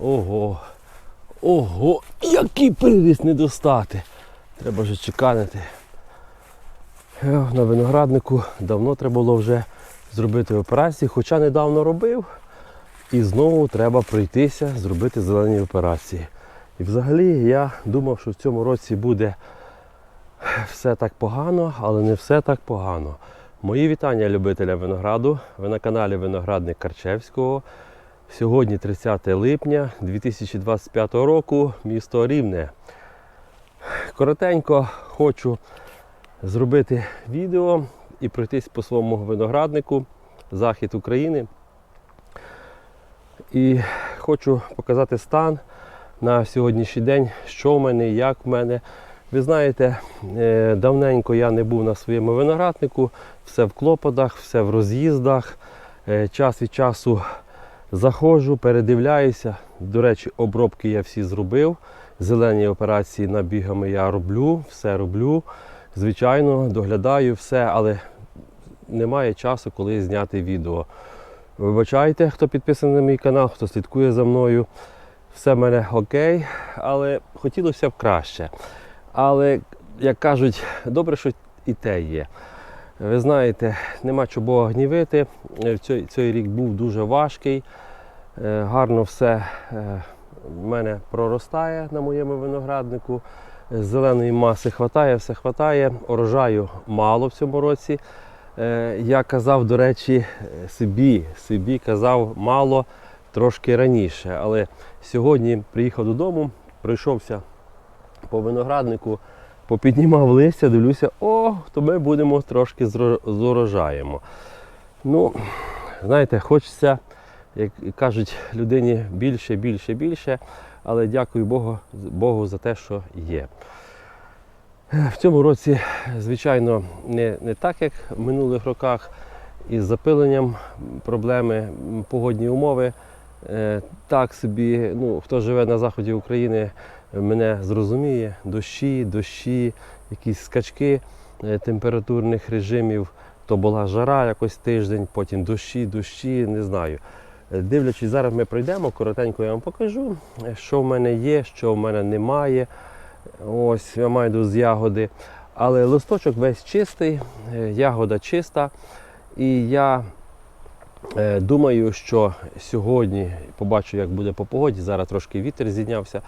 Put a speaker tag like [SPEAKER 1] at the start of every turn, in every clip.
[SPEAKER 1] Ого. Ого, який приріст не достати. Треба вже чеканити. Е, На винограднику давно треба було вже зробити операцію, хоча недавно робив. І знову треба пройтися, зробити зелені операції. І взагалі я думав, що в цьому році буде все так погано, але не все так погано. Мої вітання любителям винограду. Ви на каналі Виноградник Карчевського. Сьогодні 30 липня 2025 року, місто Рівне. Коротенько хочу зробити відео і пройтись по своєму винограднику, захід України. І хочу показати стан на сьогоднішній день, що в мене, як в мене. Ви знаєте, е, давненько я не був на своєму винограднику, все в клопотах, все в роз'їздах. Е, Час від часу заходжу, передивляюся. До речі, обробки я всі зробив. Зелені операції набігами я роблю, все роблю. Звичайно, доглядаю все, але немає часу, коли зняти відео. Вибачайте, хто підписаний на мій канал, хто слідкує за мною. Все в мене окей, але хотілося б краще. Але, як кажуть, добре, що і те є. Ви знаєте, нема чого гнівити. Цей рік був дуже важкий. Е, Гарно все е, в мене проростає на моєму винограднику. Е, Зеленої маси хватає, все хватає. Урожаю мало в цьому році. Я казав, до речі, собі, собі казав мало трошки раніше. Але сьогодні приїхав додому, пройшовся по винограднику, попіднімав листя, дивлюся, о, то ми будемо трошки з урожаєм. Ну, знаєте, хочеться, як кажуть людині, більше, більше, більше, але дякую Богу, Богу за те, що є. В цьому році, звичайно, не, не так, як в минулих роках. Із запиленням проблеми, погодні умови. Е, Так собі, ну, хто живе на заході України, мене зрозуміє. Дощі, дощі, якісь скачки е, температурних режимів. То була жара якось тиждень, потім дощі, дощі, не знаю. Дивлячись, зараз ми пройдемо, коротенько я вам покажу, що в мене є, що в мене немає. Ось я маю з ягоди. Але листочок весь чистий, е, ягода чиста. І я е, думаю, що сьогодні побачу, як буде по погоді. Зараз трошки вітер зійнявся.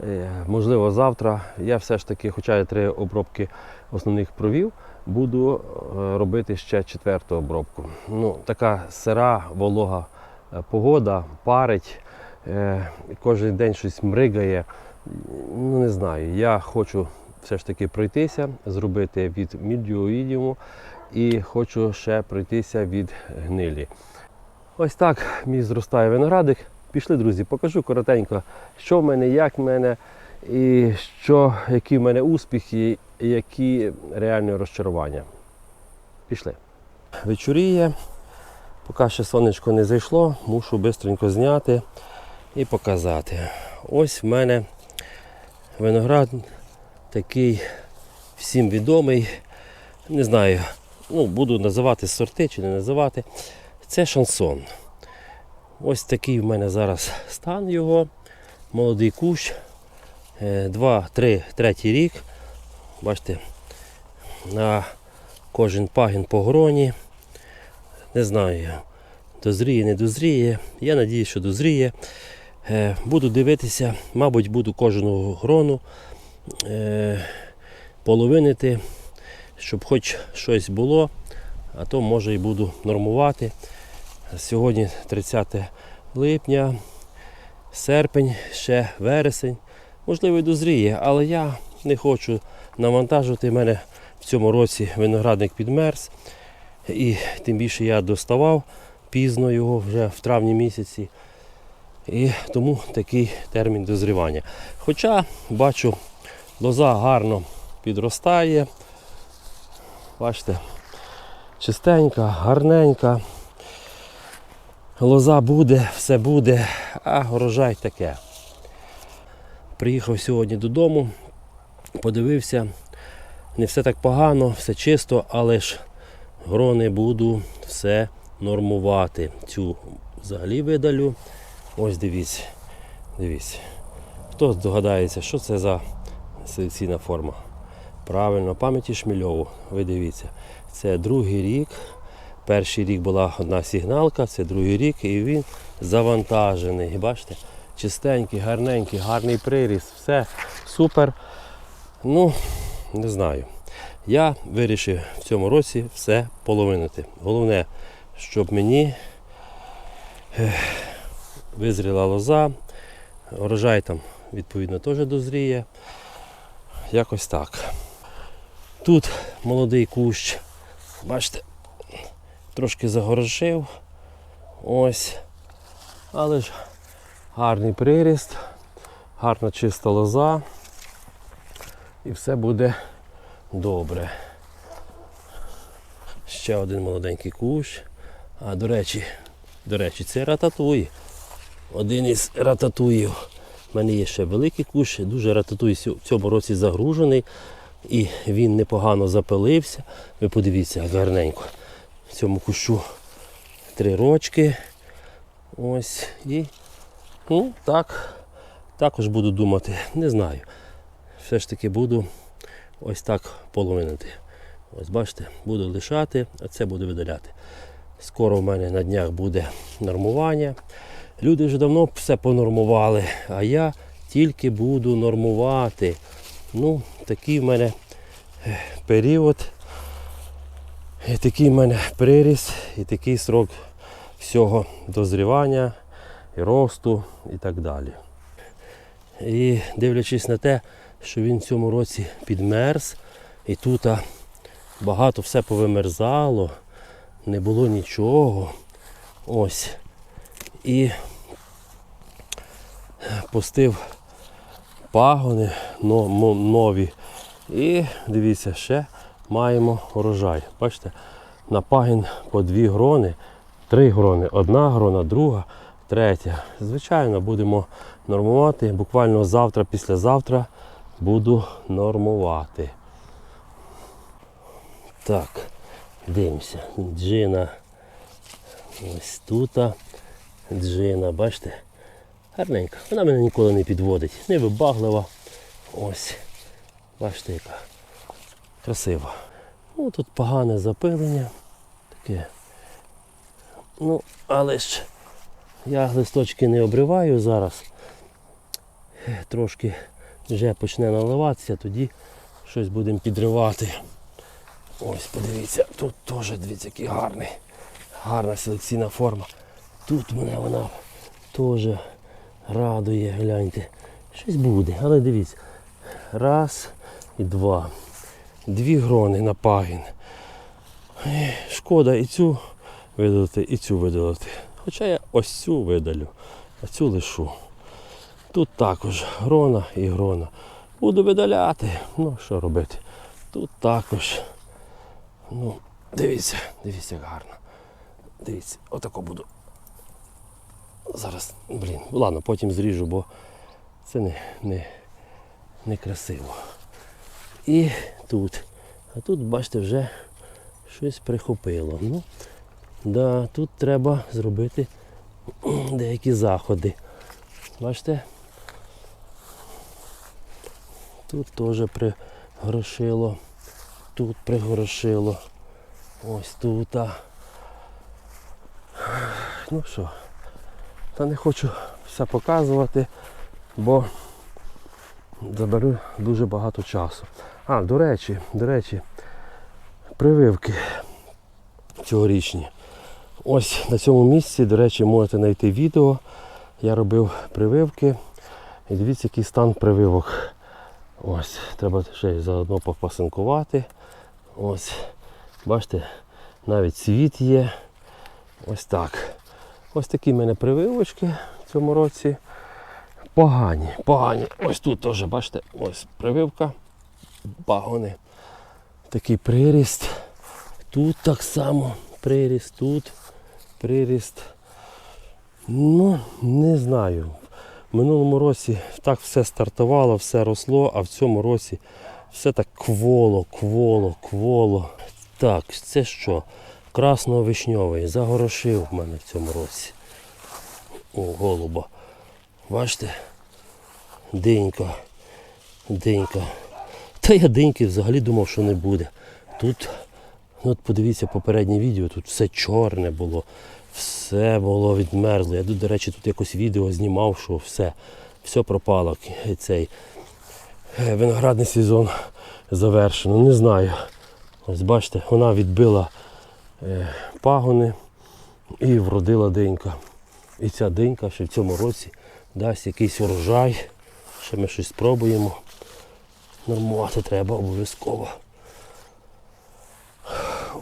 [SPEAKER 1] Е, можливо, завтра. Я все ж таки, хоча я три обробки основних провів, буду робити ще четверту обробку. Ну, така сира, волога погода, парить, е, кожен день щось мригає. Ну, не знаю. Я хочу все ж таки пройтися, зробити від мільдіоїдіуму і хочу ще пройтися від гнилі. Ось так мій зростає виноградик. Пішли, друзі, покажу коротенько, що в мене, як в мене, і що, які в мене успіхи, які реальні розчарування. Пішли. Вечоріє, поки ще сонечко не зайшло, мушу швидко зняти і показати. Ось в мене виноград такий всім відомий. Не знаю, ну, буду називати сорти чи не називати. Це шансон. Ось такий в мене зараз стан його. Молодий кущ. Е, Два, три, третій рік. Бачите, на кожен пагін по гроні. Не знаю, дозріє, не дозріє. Я надію, що дозріє. Е, Буду дивитися, мабуть, буду кожну грону е, половинити, щоб хоч щось було, а то може і буду нормувати. Сьогодні 30 липня, серпень, ще вересень. Можливо, і дозріє, але я не хочу навантажувати. У мене в цьому році виноградник підмерз. І тим більше я доставав пізно його вже в травні місяці. І тому такий термін дозрівання. Хоча бачу, лоза гарно підростає. Бачите, чистенька, гарненька. Лоза буде, все буде, а урожай таке. Приїхав сьогодні додому, подивився, не все так погано, все чисто, але ж грони буду все нормувати. Цю взагалі видалю. Ось дивіться. Дивіться. Хто здогадається, що це за селекційна форма? Правильно, пам'яті Шмільову. Ви дивіться. Це другий рік. Перший рік була одна сигналка, це другий рік, і він завантажений. Бачите? Чистенький, гарненький, гарний приріст, все супер. Ну, не знаю. Я вирішив в цьому році все половинити. Головне, щоб мені визріла лоза, урожай там відповідно теж дозріє. Якось так. Тут молодий кущ, бачите, трошки загорошив. Ось. Але ж гарний приріст, гарна чиста лоза. І все буде добре. Ще один молоденький кущ. А до речі, до речі, це рататуй. Один із рататуїв. У мене є ще великий кущ, дуже рататуй в цьому році загружений. І він непогано запилився. Ви подивіться, гарненько. В цьому кущу три рочки. Ось. І ну, так, також буду думати, не знаю. Все ж таки буду ось так половинити. Ось бачите, буду лишати, а це буду видаляти. Скоро в мене на днях буде нормування. Люди вже давно все понормували, а я тільки буду нормувати. Ну, такий в мене період, і такий в мене приріст, і такий срок всього дозрівання, і росту і так далі. І дивлячись на те, що він в цьому році підмерз, і тут багато все повимерзало, не було нічого. Ось. І пустив пагони нові. І дивіться, ще маємо урожай. Бачите, на пагін по дві грони, три грони, одна грона, друга, третя. Звичайно, будемо нормувати. Буквально завтра, післязавтра буду нормувати. Так, дивимося. Джина ось тут. Джина, бачите? Гарненька. Вона мене ніколи не підводить. Не вибаглива. Ось. Бачите, яка красива. Ну, тут погане запилення. Таке. Ну, але ж я листочки не обриваю зараз. Трошки вже почне наливатися, тоді щось будемо підривати. Ось, подивіться, тут теж дивіться, який гарний. Гарна селекційна форма. Тут мене вона теж радує, гляньте. Щось буде, але дивіться. Раз і два. Дві грони на пагін. Ех, Шкода і цю видалити, і цю видалити. Хоча я ось цю видалю, а цю лишу. Тут також грона і грона. Буду видаляти. Ну, що робити? Тут також. Ну, дивіться, дивіться, як гарно. Дивіться, отако буду. Зараз, блін, ладно, потім зріжу, бо це не, не, не красиво. І тут. А тут, бачите, вже щось прихопило. Ну, да, тут треба зробити деякі заходи. Бачите? Тут теж пригорошило. Тут пригорошило. Ось тут. а. Ну що, та не хочу все показувати, бо заберу дуже багато часу. А, до речі, до речі, прививки цьогорічні. Ось на цьому місці, до речі, можете знайти відео. Я робив прививки. І дивіться, який стан прививок. Ось, треба ще заодно попасинкувати. Ось, бачите, навіть цвіт є. Ось так. Ось такі в мене прививочки в цьому році. Погані, погані. Ось тут теж, бачите, ось прививка, пагони. Такий приріст. Тут так само приріст, тут приріст. Ну, не знаю. В минулому році так все стартувало, все росло, а в цьому році все так кволо, кволо, кволо. Так, це що? Красно-вишньовий. Загорошив в мене в цьому році. О, голуба. Бачите? Динька. Динька. Та я диньки взагалі думав, що не буде. Тут, ну от подивіться попереднє відео, тут все чорне було, все було відмерзло. Я тут, до речі, тут якось відео знімав, що все, все пропало. Цей е, виноградний сезон завершено. Не знаю. Ось бачите, вона відбила е, пагони і вродила динька. І ця динька ще в цьому році дасть якийсь урожай. Ще ми щось спробуємо. Нормувати треба обов'язково.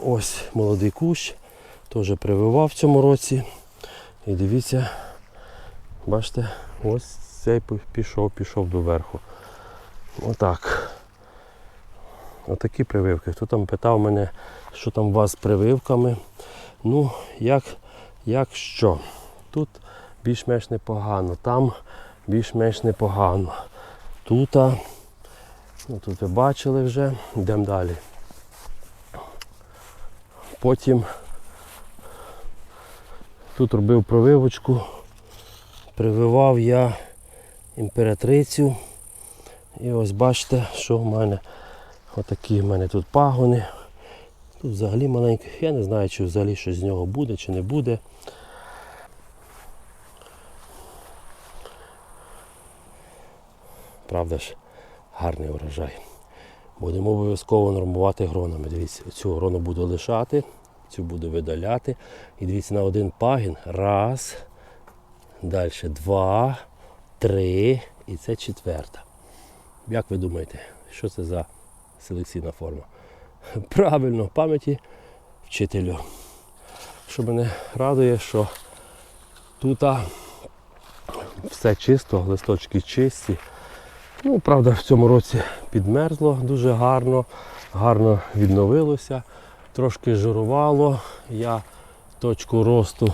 [SPEAKER 1] Ось молодий кущ, теж прививав в цьому році. І дивіться, бачите, ось цей пішов, пішов до верху. Отак. Отакі прививки. Хто там питав мене, що там у вас з прививками. Ну, як, як що? Тут більш-менш непогано, там більш-менш непогано. Тут, ну, тут ви бачили вже, йдемо далі. Потім тут робив прививочку, прививав я імператрицю. І ось бачите, що в мене отакі в мене тут пагони. Тут взагалі маленький. Я не знаю, чи взагалі щось з нього буде, чи не буде. Правда ж, гарний урожай. Будемо обов'язково нормувати гронами. Дивіться, цю грону буду лишати, цю буду видаляти. І дивіться, на один пагін. Раз. Далі два, три. І це четверта. Як ви думаєте, що це за селекційна форма? Правильно, пам'яті вчителю. Що мене радує, що тут все чисто, листочки чисті. Ну, правда, в цьому році підмерзло дуже гарно, гарно відновилося, трошки жирувало. Я точку росту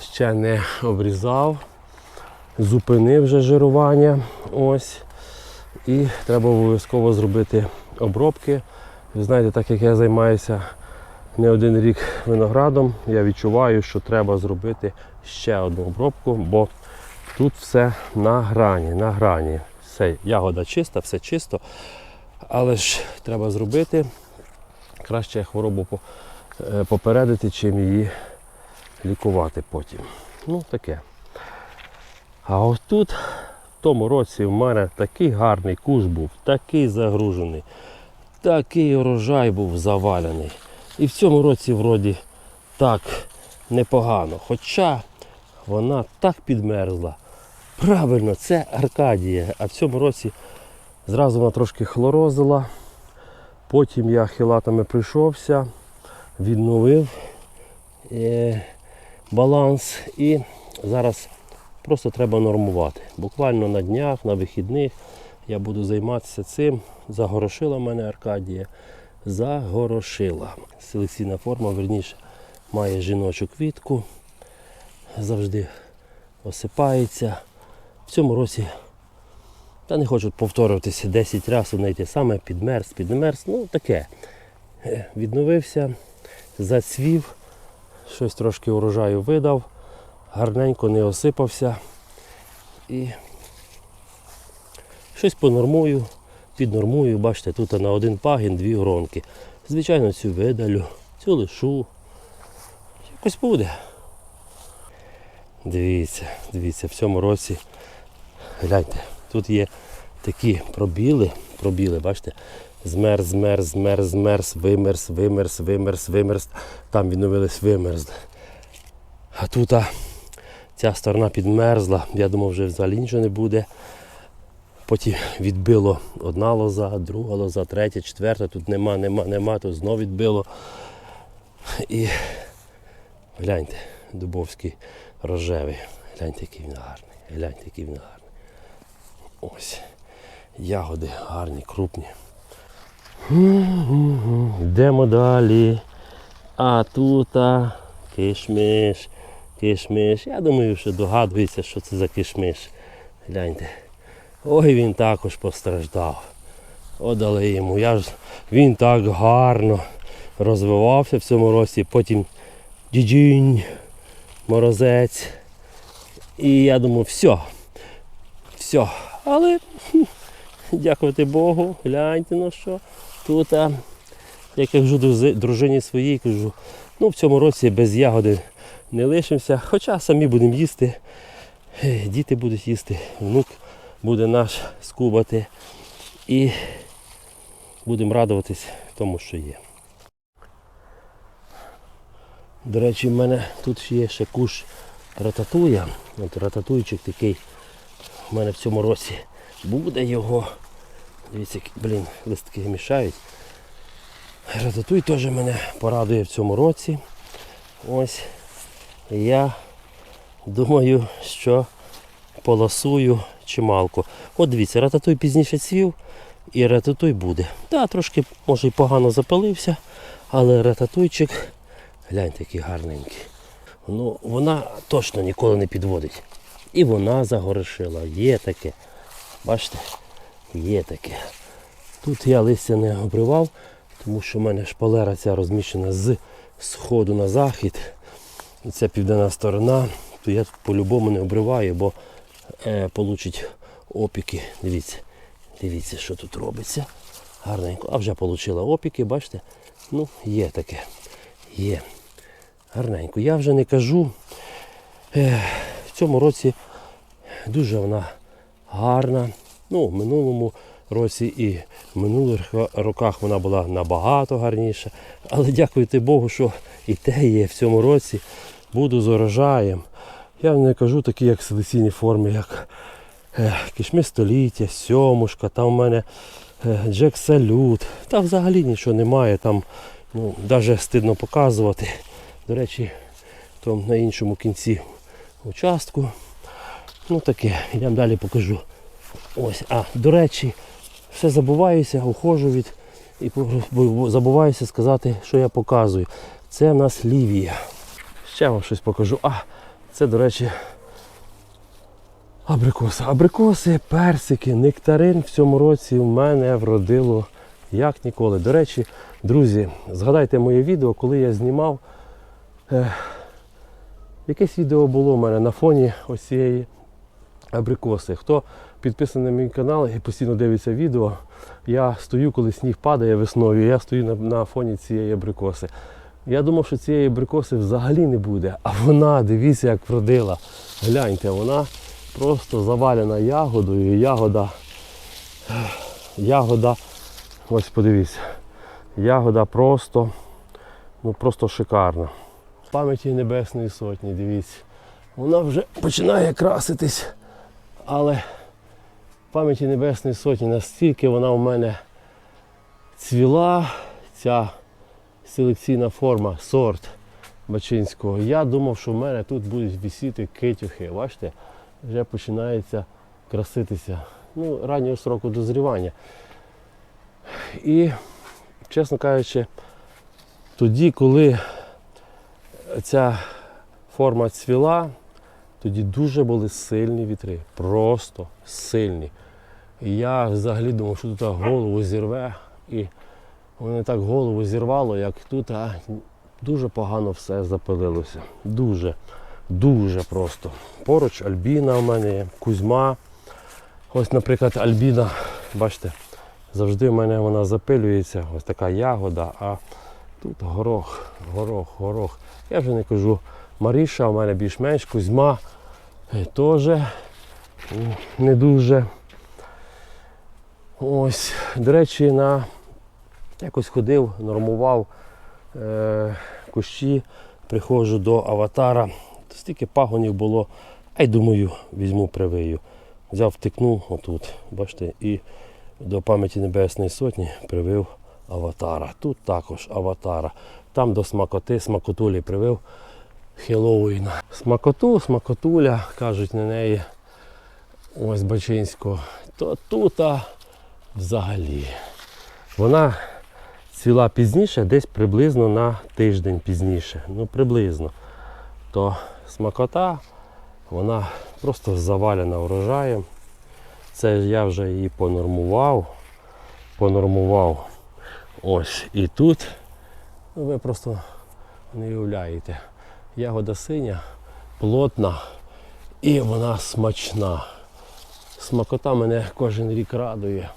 [SPEAKER 1] ще не обрізав, зупинив вже жирування. Ось. І треба обов'язково зробити обробки. Ви знаєте, так як я займаюся не один рік виноградом, я відчуваю, що треба зробити ще одну обробку, бо тут все на грані, на грані. Все, ягода чиста, все чисто. Але ж треба зробити. Краще хворобу е, попередити, чим її лікувати потім. Ну, таке. А ось тут, в тому році, в мене такий гарний куш був, такий загружений, такий урожай був завалений. І в цьому році вроді так непогано. Хоча вона так підмерзла. Правильно, це Аркадія. А в цьому році зразу вона трошки хлорозила. Потім я хілатами прийшовся, відновив е, баланс і зараз просто треба нормувати. Буквально на днях, на вихідних я буду займатися цим. Загорошила мене Аркадія. Загорошила. Селекційна форма, верніше, має жіночу квітку. Завжди осипається. В цьому році, та не хочу повторюватися 10 разів у неї те саме, підмерз, підмерз. Ну таке. Е, Відновився, зацвів, щось трошки урожаю видав, гарненько не осипався. І щось понормую, піднормую. Бачите, тут на один пагін дві гронки. Звичайно, цю видалю, цю лишу. Якось буде. Дивіться, дивіться, в цьому році, гляньте, тут є такі пробіли, пробіли, бачите, змерз, змерз, змерз, змерз, вимерз, вимерз, вимерз, вимерз, там відновились вимерз. А тут а, ця сторона підмерзла, я думав, вже взагалі нічого не буде. Потім відбило одна лоза, друга лоза, третя, четверта, тут нема, нема, нема, тут знов відбило. І гляньте, Дубовський рожевий. Гляньте, який він гарний. Гляньте, який він гарний. Ось. Ягоди гарні, крупні. Йдемо далі. А тут а, кишмиш, кишмиш. Я думаю, що догадується, що це за кишмиш. Гляньте. Ой, він також постраждав. Отдали йому. Я ж, він так гарно розвивався в цьому році, потім дідінь, морозець. І я думаю, все, все. Але дякувати Богу, гляньте на що. Тут, як я кажу дружині своїй, кажу, ну в цьому році без ягоди не лишимося, хоча самі будемо їсти. Е, Діти будуть їсти, внук буде наш скубати. І будемо радуватись тому, що є. До речі, в мене тут є ще куш рататуя. От рататуйчик такий. У мене в цьому році буде його. Дивіться, блін, листки мішають. Рататуй теж мене порадує в цьому році. Ось я думаю, що полосую чималку. От дивіться, рататуй пізніше цвів і рататуй буде. Так, трошки може і погано запалився, але рататуйчик, гляньте, який гарненький. Ну, вона точно ніколи не підводить. І вона загорошила. Є таке. Бачите? Є таке. Тут я листя не обривав, тому що в мене шпалера ця розміщена з сходу на захід. І це південна сторона, то я по-любому не обриваю, бо е, получить опіки. Дивіться, дивіться, що тут робиться. Гарненько. А вже отримала опіки, бачите? Ну, є таке. Є. Гарненько. Я вже не кажу. Е, в цьому році дуже вона гарна. Ну, в минулому році і в минулих роках вона була набагато гарніша. Але дякуйте Богу, що і те є в цьому році. Буду з урожаєм. Я не кажу такі, як форми, як е, кишмі століття, сьомушка, там в мене е, Джек Салют. Та взагалі нічого немає. Там ну, навіть стидно показувати. До речі, там на іншому кінці участку. Ну таке, йдемо далі покажу. Ось, а, до речі, все забуваюся, ухожу від і забуваюся сказати, що я показую. Це в нас Лівія. Ще вам щось покажу. А, це, до речі, абрикоси. Абрикоси, персики, нектарин в цьому році в мене вродило як ніколи. До речі, друзі, згадайте моє відео, коли я знімав. Е, якесь відео було в мене на фоні ось цієї абрикоси. Хто підписаний на мій канал і постійно дивиться відео, я стою, коли сніг падає весною, я стою на, на фоні цієї абрикоси. Я думав, що цієї абрикоси взагалі не буде, а вона, дивіться, як вродила. Гляньте, вона просто завалена ягодою. Ягода, ягода, ось подивіться, ягода просто, ну просто шикарна. Пам'яті Небесної Сотні, дивіться. Вона вже починає краситись, але пам'яті Небесної Сотні настільки вона у мене цвіла, ця селекційна форма, сорт Бачинського. Я думав, що в мене тут будуть висіти китюхи. Бачите, вже починається краситися. Ну, раннього сроку дозрівання. І, чесно кажучи, тоді, коли ця форма цвіла, тоді дуже були сильні вітри. Просто сильні. І я взагалі думав, що тут голову зірве. І воно так голову зірвало, як тут а, дуже погано все запалилося. Дуже, дуже просто. Поруч Альбіна у мене є, Кузьма. Ось, наприклад, Альбіна, бачите, завжди в мене вона запилюється, ось така ягода, а тут горох, горох, горох. Я вже не кажу Маріша, у мене більш-менш, Кузьма е, теж не дуже. Ось, до речі, на якось ходив, нормував е, кущі, приходжу до аватара. Стільки пагонів було, а й думаю, візьму привию. Взяв, втикнув отут, бачите, і до пам'яті Небесної Сотні привив аватара. Тут також аватара. Там до смакоти, смакотулі привив Хеллоуіна. Смакоту, смакотуля, кажуть на неї. Ось Бачинського. То тут а, взагалі. Вона цвіла пізніше, десь приблизно на тиждень пізніше. Ну, приблизно. То смакота, вона просто завалена врожаєм. Це я вже її понормував. Понормував. Ось. І тут ну, ви просто не уявляєте. Ягода синя, плотна і вона смачна. Смакота мене кожен рік радує.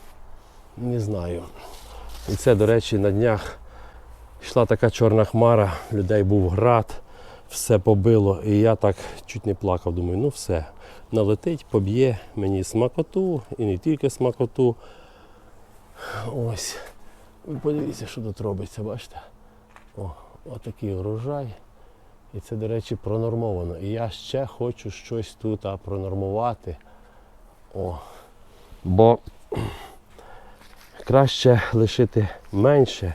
[SPEAKER 1] Не знаю. І це, до речі, на днях йшла така чорна хмара, людей був град, все побило. І я так чуть не плакав. Думаю, ну все, налетить, поб'є мені смакоту і не тільки смакоту. Ось. Ви подивіться, що тут робиться, бачите? О, отакий урожай. І це, до речі, пронормовано. І я ще хочу щось тут а, пронормувати. О. Бо краще лишити менше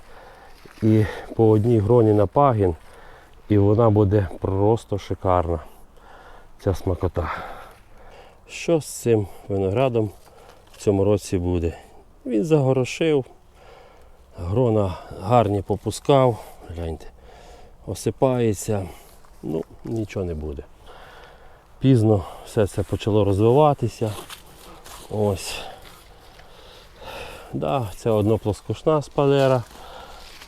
[SPEAKER 1] і по одній гроні на пагін, і вона буде просто шикарна. Ця смакота. Що з цим виноградом в цьому році буде? Він загорошив, грона гарні попускав, гляньте, осипається, ну нічого не буде. Пізно все це почало розвиватися. Ось. Да, це одноплоскошна спалера.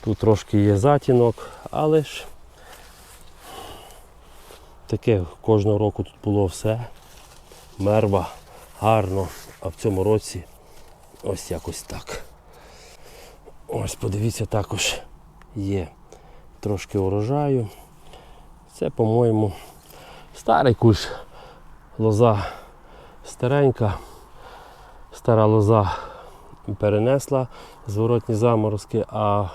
[SPEAKER 1] Тут трошки є затінок, але ж таке кожного року тут було все. Мерва, гарно, а в цьому році ось якось так. Ось подивіться, також є трошки урожаю. Це, по-моєму, старий кущ лоза старенька. Стара лоза перенесла зворотні заморозки, а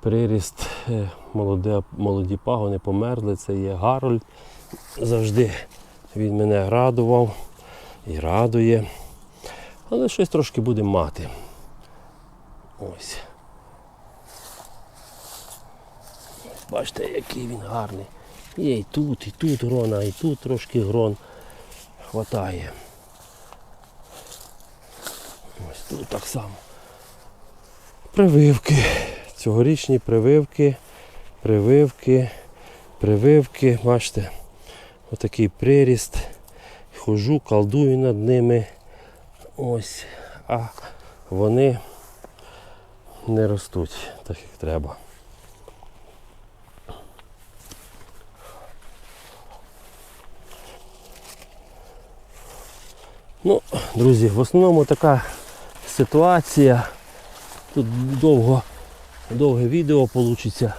[SPEAKER 1] приріст е, молоде, молоді пагони померли. Це є Гарольд. Завжди він мене радував і радує. Але щось трошки буде мати. Ось. Бачите, який він гарний. Є і тут, і тут грона, і тут трошки грон хватає. Ось тут так само. Прививки. Цьогорічні прививки, прививки, прививки. Бачите, отакий приріст. Хожу, колдую над ними. Ось. А вони не ростуть так, як треба. Ну, друзі, в основному така ситуація. Тут довго, довге відео вийде.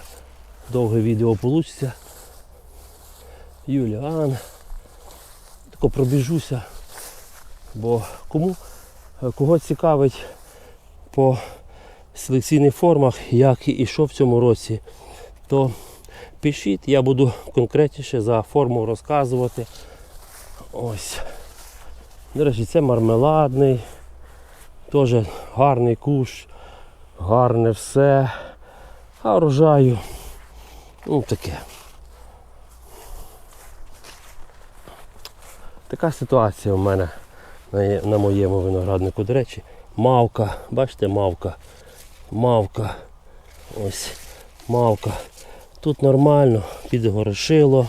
[SPEAKER 1] Довге відео вийде. Юліан. Тако пробіжуся. Бо кому кого цікавить по селекційних формах, як і що в цьому році, то пишіть, я буду конкретніше за форму розказувати. Ось. До речі, це мармеладний, теж гарний кущ, гарне все. А врожаю, ну таке. Така ситуація в мене на, на моєму винограднику. До речі, мавка, бачите, мавка, мавка, ось мавка. Тут нормально, підгорошило.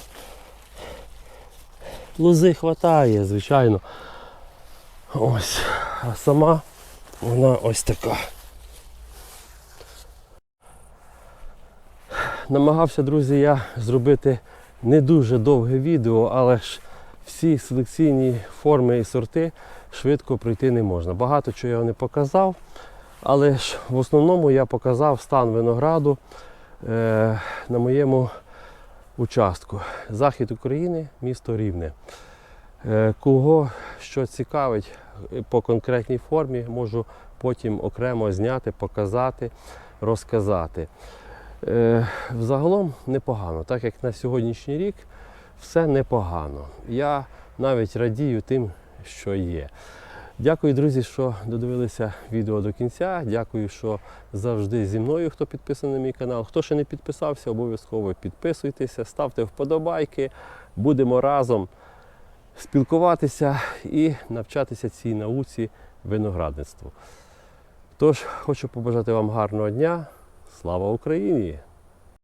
[SPEAKER 1] Лози хватає, звичайно. Ось. А сама вона ось така. Намагався, друзі, я зробити не дуже довге відео, але ж всі селекційні форми і сорти швидко пройти не можна. Багато чого я не показав, але ж в основному я показав стан винограду е, на моєму участку. Захід України, місто Рівне. Е, Кого що цікавить е, по конкретній формі, можу потім окремо зняти, показати, розказати. Е, Взагалом непогано, так як на сьогоднішній рік все непогано. Я навіть радію тим, що є. Дякую, друзі, що додивилися відео до кінця. Дякую, що завжди зі мною, хто підписаний на мій канал. Хто ще не підписався, обов'язково підписуйтеся, ставте вподобайки. Будемо разом спілкуватися і навчатися цій науці виноградництву. Тож, хочу побажати вам гарного дня. Слава Україні!